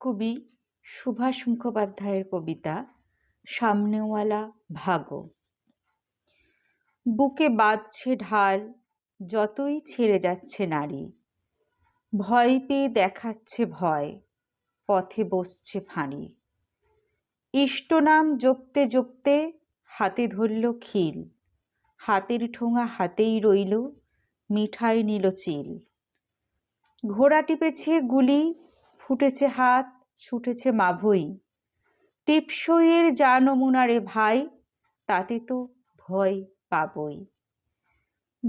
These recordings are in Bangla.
কবি সুভাষ মুখোপাধ্যায়ের কবিতা সামনেওয়ালা ভাগো। বুকে বাঁধছে ঢাল, যতই ছেড়ে যাচ্ছে নারী। ভয় পেয়ে দেখাচ্ছে ভয়, পথে বসছে ফাঁড়ি। ইষ্টনাম জপতে জপতে হাতে ধরল খিল, হাতের ঠোঙা হাতেই রইল, মিঠাই নিল চিল। ঘোড়া টিপেছে গুলি ফুটেছে হাত, ছুটেছে মাভই টিপসইয়ের যা নমুনা রে ভাই, তাতে তো ভয় পাবই।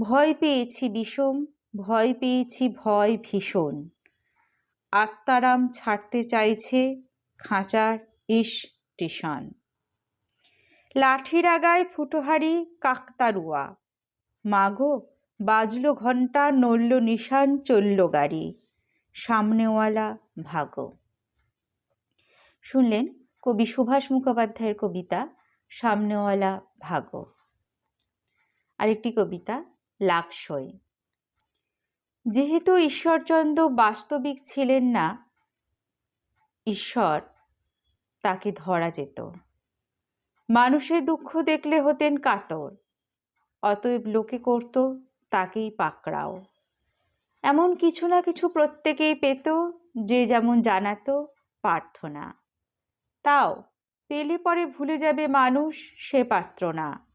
ভয় পেয়েছি বিষম, ভয় পেয়েছি ভয় ভীষণ। আত্মারাম ছাড়তে চাইছে খাঁচার ইস টিশন। লাঠির আগায় ফুটোহারি কাকতারুয়া। মাগো, বাজলো ঘণ্টা নড়ল নিশান, চলল গাড়ি। সামনেওয়ালা ভাগো শুনলেন কবি সুভাষ মুখোপাধ্যায়ের কবিতা সামনেওয়ালা ভাগো আরেকটি কবিতা, লাকসই। যেহেতু ঈশ্বরচন্দ্র বাস্তবিক ছিলেন না, ঈশ্বর তাকে ধরা যেত। মানুষের দুঃখ দেখলে হতেন কাতর, অতএব লোকে করত তাকেই পাকড়াও। এমন কিছু না কিছু প্রত্যেকেই পেত যে যেমন জানাতো না তাও পেলে পরে ভুলে যাবে মানুষ সে পাত্র না।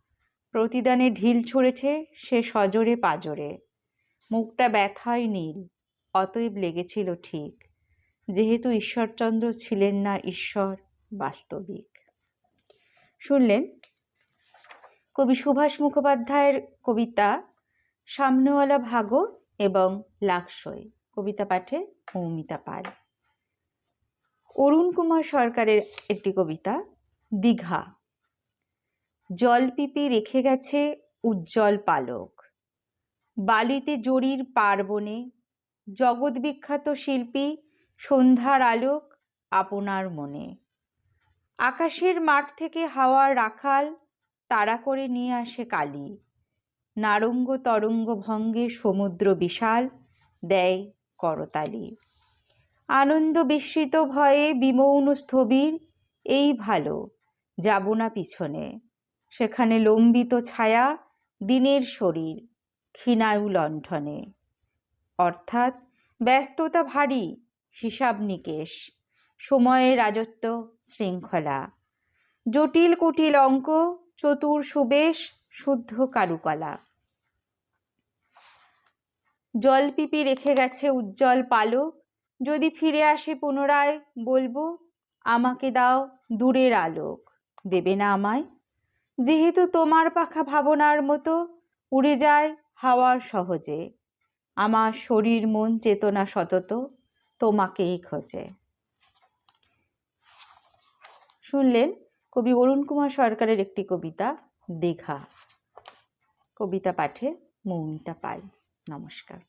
প্রতিদানে ঢিল ছুঁড়েছে সে সজোরে পাজরে। মুখটা ব্যথায় নীল, অতএব লেগেছিল ঠিক। যেহেতু ঈশ্বরচন্দ্র ছিলেন না ঈশ্বর বাস্তবিক। শুনলেন? কবি সুভাষ মুখোপাধ্যায়ের কবিতা সামনেওয়ালা ভাগো এবং লাকসই। কবিতা পাঠে মৌমিতা পাল। অরুণ কুমার সরকারের একটি কবিতা, দীঘা। জলপিপি রেখে গেছে উজ্জ্বল পালক। বালিতে জরির পার্বণে জগৎবিখ্যাত শিল্পী সন্ধ্যার আলোক আপনার মনে। আকাশের মাঠ থেকে হাওয়ার রাখাল তাড়া করে নিয়ে আসে কালী। নারঙ্গ তরঙ্গ ভঙ্গে সমুদ্র বিশাল, দেয় করতালি। আনন্দ বিস্মিত ভয়ে বিমৌন স্থবির, এই ভালো, যাব না পিছনে। সেখানে লম্বিত ছায়া, দিনের শরীর, ক্ষীণায়ু লণ্ঠনে। অর্থাৎ ব্যস্ততা ভারী, হিসাব নিকেশ, সময়ের রাজত্ব শৃঙ্খলা। জটিল কুটিল অঙ্ক, চতুর সুবেশ, শুদ্ধ কারুকলা। জলপিপি রেখে গেছে উজ্জ্বল পালক। যদি ফিরে আসে পুনরায়, বলব, আমাকে দাও দূরের আলোক। দেবে না আমায়? যেহেতু তোমার পাখা ভাবনার মতো, উড়ে যায় হাওয়ার সহজে। আমার শরীর মন চেতনা সতত, তোমাকেই খোঁজে। শুনলেন কবি অরুণ কুমার সরকারের একটি কবিতা, দীঘা। কবিতা পাঠে মৌমিতা পাল। নমস্কার।